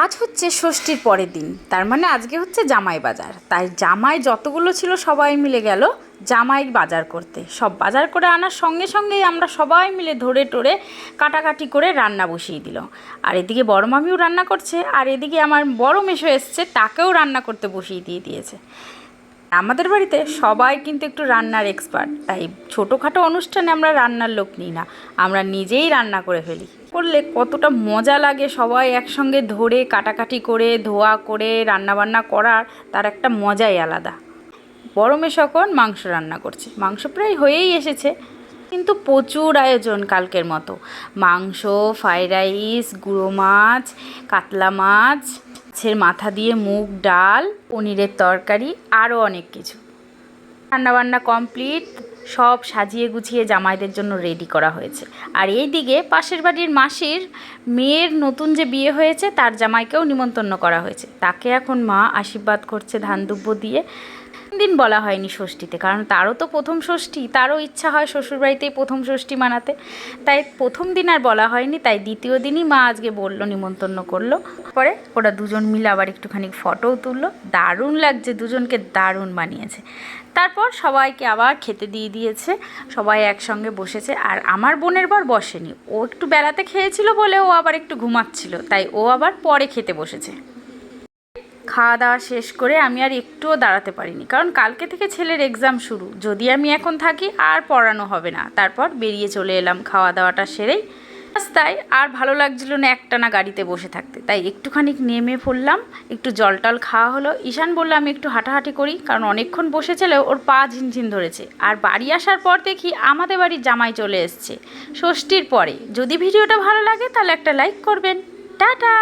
আজ হচ্ছে ষষ্ঠীর পরের দিন। তার মানে আজকে হচ্ছে জামাই বাজার। তাই জামাই যতগুলো ছিল সবাই মিলে গেল জামাই বাজার করতে। সব বাজার করে আনার সঙ্গে সঙ্গেই আমরা সবাই মিলে ধরে টরে কাটাকাটি করে রান্না বসিয়ে দিল। আর এদিকে বড় মামিও রান্না করছে, আর এদিকে আমার বড় মেশো এসছে, তাকেও রান্না করতে বসিয়ে দিয়ে দিয়েছে। আমাদের বাড়িতে সবাই কিন্তু একটু রান্নার এক্সপার্ট তাই ছোটোখাটো অনুষ্ঠানে আমরা রান্নার লোক নিই না, আমরা নিজেই রান্না করে ফেলি। করলে কতটা মজা লাগে সবাই একসঙ্গে ধরে কাটাকাটি করে, ধোয়া করে, রান্নাবান্না করার, তার একটা মজাই আলাদা। গরমে মেশকন মাংস রান্না করছে, মাংস প্রায় হয়েই এসেছে, কিন্তু প্রচুর আয়োজন কালকের মতো। মাংস, ফ্রাইড রাইস, গুঁড়ো মাছ, কাতলা মাছ মাছের মাথা দিয়ে মুগ ডাল পনিরের তরকারি আরও অনেক কিছু। রান্নাবান্না কমপ্লিট সব সাজিয়ে গুছিয়ে জামাইদের জন্য রেডি করা হয়েছে। আর এই দিকে পাশের বাড়ির মাসির মেয়ের নতুন যে বিয়ে হয়েছে, তার জামাইকেও নিমন্ত্রণ করা হয়েছে। তাকে এখন মা আশীর্বাদ করছে ধান দুব্য দিয়ে। দিন বলা হয়নি ষষ্ঠীতে, কারণ তারও তো প্রথম ষষ্ঠী, তারও ইচ্ছা হয় শ্বশুরবাড়িতেই প্রথম ষষ্ঠী মানাতে। তাই প্রথম দিন আর বলা হয়নি, তাই দ্বিতীয় দিনই মা আজকে বলল, নিমন্ত্রণ করল। পরে ওরা দুজন মিলে আবার একটুখানি ফটোও তুললো। দারুণ লাগছে, দুজনকে দারুণ বানিয়েছে তারপর সবাইকে আবার খেতে দিয়ে দিয়েছে, সবাই একসঙ্গে বসেছে আর আমার বোনের বার বসেনি। ও একটু বেলাতে খেয়েছিল বলে ও আবার একটু ঘুমাচ্ছিল, তাই ও আবার পরে খেতে বসেছে। খাওয়া দাওয়া শেষ করে আমি আর একটুও দাঁড়াতে পারিনি, কারণ কালকে থেকে ছেলের এক্সাম শুরু। যদি আমি এখন থাকি, আর পড়ানো হবে না। তারপর বেরিয়ে চলে এলাম, খাওয়া দাওয়াটা সেরেই। রাস্তায় আর ভালো লাগছিল না একটানা গাড়িতে বসে থাকতে। তাই একটুখানি নেমে পড়লাম, একটু জল টল খাওয়া হলো। ঈশান বলল, আমি একটু হাঁটাহাঁটি করি, কারণ অনেকক্ষণ বসেছিল, ওর পা ঝিনঝিন ধরেছে। আর বাড়ি আসার পর দেখি আমাদের বাড়ির জামাই চলে এসছে। ষষ্ঠীর পরে। যদি ভিডিওটা ভালো লাগে, তাহলে একটা লাইক করবেন। টাটা!